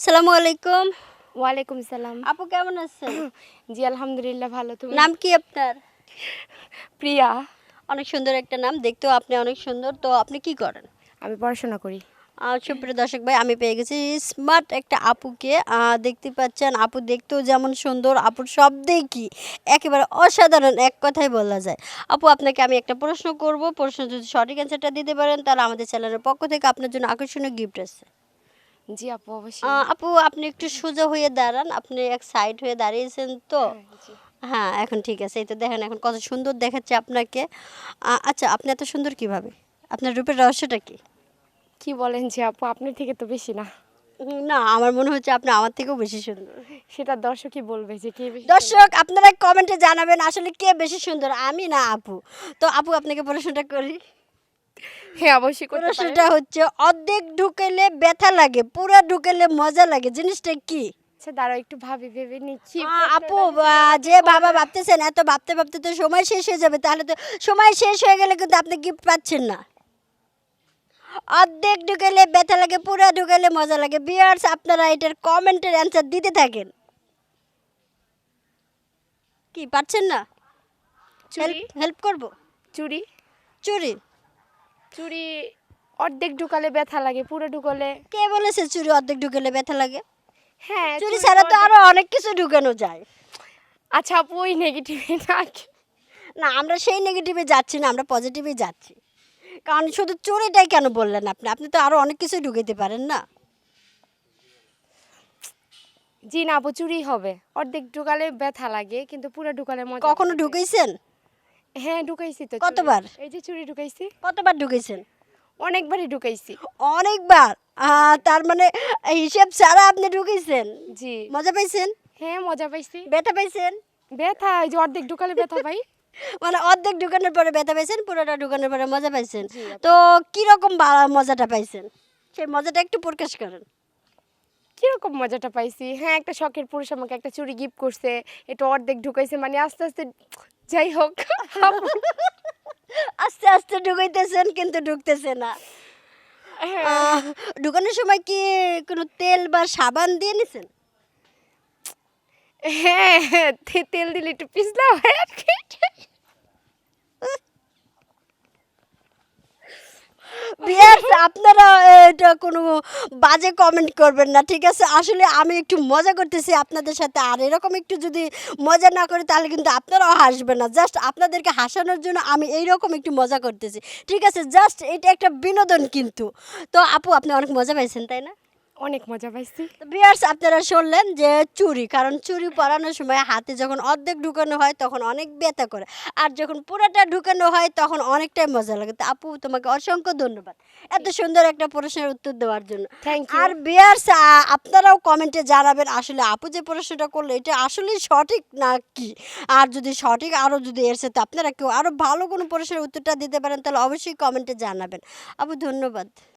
সালামু আলাইকুম। ওয়ালাইকুম সালাম। আপু কেমন আছেন? জি আলহামদুলিল্লাহ ভালো। তুমি? নাম কি আপনার? প্রিয়া। অনেক সুন্দর একটা নাম দেখতেও আপনি অনেক সুন্দর। তো আপনি কি করেন? আমি পড়াশোনা করি। সুপ্রিয় দর্শক ভাই আমি পেয়ে গেছি স্মার্ট একটা আপুকে। দেখতে পাচ্ছেন আপু দেখতেও যেমন সুন্দর আপুর শব্দেই কি একেবারে অসাধারণ এক কথাই বলা যায়। আপু আপনাকে আমি একটা প্রশ্ন করব। প্রশ্ন যদি সঠিক অ্যান্সারটা দিতে পারেন তাহলে আমাদের চ্যানেলের পক্ষ থেকে আপনার জন্য আকর্ষণীয় গিফট আছে। জি আপু অবশ্যই। আপু আপনি একটু সোজা হয়ে দাঁড়ান। আপনি এক সাইড হয়ে দাঁড়িয়েছেন তো। হ্যাঁ এখন ঠিক আছে। এই তো দেখেন এখন কত সুন্দর দেখাচ্ছে আপনাকে। আচ্ছা আপনি এত সুন্দর কীভাবে? আপনার রূপের রহস্যটা কি? কি বলেন যে আপু? আপনার থেকে তো বেশি না। না আমার মনে হচ্ছে আপনি আমার থেকেও বেশি সুন্দর। সেটা দর্শকই বলবে যে কে বেশি দর্শক আপনারা কমেন্টে জানাবেন আসলে কে বেশি সুন্দর। আমি না আপু। তো আপু আপনাকে প্রশ্নটা করি। হ্যাঁ অবশ্যই করতে পারেন। প্রশ্নটা হচ্ছে অর্ধেক ঢুকেলে ব্যথা লাগে পুরা ঢুকেলে মজা লাগে জিনিসটা কি? আচ্ছা দাঁড়াও একটু ভাবি ভেবে নিচ্ছি। আপু যে বাবা ভাবতেছেন এত ভাবতে ভাবতে তো সময় শেষ হয়ে যাবে তাহলে তো সময় শেষ হয়ে গেলে কিন্তু আপনি গিফট পাচ্ছেন না। অর্ধেক ঢুকেলে ব্যথা লাগে পুরো ঢুকেলে মজা লাগে। বিয়ার্স আপনারা এটার কমেন্টের অ্যান্সার দিতে থাকেন। কি পাচ্ছেন না? হেল্প করব? চুরি? চুরি। চুরি অর্ধেক ঢুকালে ব্যথা লাগে পুরো ঢুকালে। কে বলেছে চুরি অর্ধেক ঢুকালে ব্যথা লাগে? হ্যাঁ চুরি ছাড়া তো আরও অনেক কিছু ঢুকানো যায়। আচ্ছা আপু ওই নেগেটিভ না না আমরা সেই নেগেটিভে যাচ্ছি না আমরা পজিটিভে যাচ্ছি। কারণ শুধু চুরিটাই কেন বললেন আপনি? আপনি তো আরও অনেক কিছু ঢুকাইতে পারেন না। জি না আপু চুরি হবে। অর্ধেক ঢুকালে ব্যথা লাগে কিন্তু পুরো ঢুকালে মজা কখনো লাগে। হ্যাঁ ঢুকাইছি তো কতবার? এই যে চুরি ঢুকাইছি। কতবার ঢুকাইছেন? অনেকবারই ঢুকাইছি। অনেকবার? তার মানে হিসেব ছাড়া আপনি ঢুকাইছেন? জি। মজা পাইছেন? হ্যাঁ মজা পাইছি। ব্যথা পাইছেন? ব্যথা এই যে অর্ধেক ঢুকালে ব্যথা পাই। মানে অর্ধেক ঢুকানোর পরে ব্যথা পাইছেন পুরোটা ঢুকানোর পরে মজা পাইছেন। তো কীরকম মজাটা পাইছেন? সেই মজাটা একটু প্রকাশ করেন। কীরকম মজাটা পাইছি? হ্যাঁ একটা শখের পুরুষ আমাকে একটা চুরি গিফট করছে এটা অর্ধেক ঢুকাইছে মানে আস্তে আস্তে যাই হোক আস্তে আস্তে ঢুকাইতেছেন কিন্তু ঢুকতেছে না। হ্যাঁ। ঢুকানোর সময় কি কোনো তেল বা সাবান দিয়ে নিছেন? হ্যাঁ হ্যাঁ, তেল দিলে একটু পিছলা হয় বিয়ার্স আপনারা এটা কোনো বাজে কমেন্ট করবেন না, ঠিক আছে? আসলে আমি একটু মজা করতেছি আপনাদের সাথে, আর এরকম একটু যদি মজা না করি, তাহলে কিন্তু আপনারাও হাসবেন না। জাস্ট আপনাদেরকে হাসানোর জন্য আমি এইরকম একটু মজা করতেছি, ঠিক আছে? জাস্ট এটা একটা বিনোদন কিন্তু। তো আপু, আপনি অনেক মজা পাইছেন, তাই না? অনেক মজা পাইছি। বিয়ার্স আপনারা শুনলেন যে চুরি কারণ চুরি পরানোর সময় হাতে যখন অর্ধেক ঢুকানো হয় তখন অনেক ব্যথা করে। আর যখন পুরোটা ঢুকানো হয় তখন অনেকটাই মজা লাগে। তো আপু তোমাকে অসংখ্য ধন্যবাদ এত সুন্দর একটা প্রশ্নের উত্তর দেওয়ার জন্য। থ্যাংক ইউ আর বিয়ার্স আপনারাও কমেন্টে জানাবেন আসলে আপু যে প্রশ্নটা করল এটা আসলেই সঠিক না কি? আর যদি সঠিক আরও যদি এর সাথে আপনারা কেউ আরও ভালো কোনো প্রশ্নের উত্তরটা দিতে পারেন তাহলে অবশ্যই কমেন্টে জানাবেন। আপু ধন্যবাদ।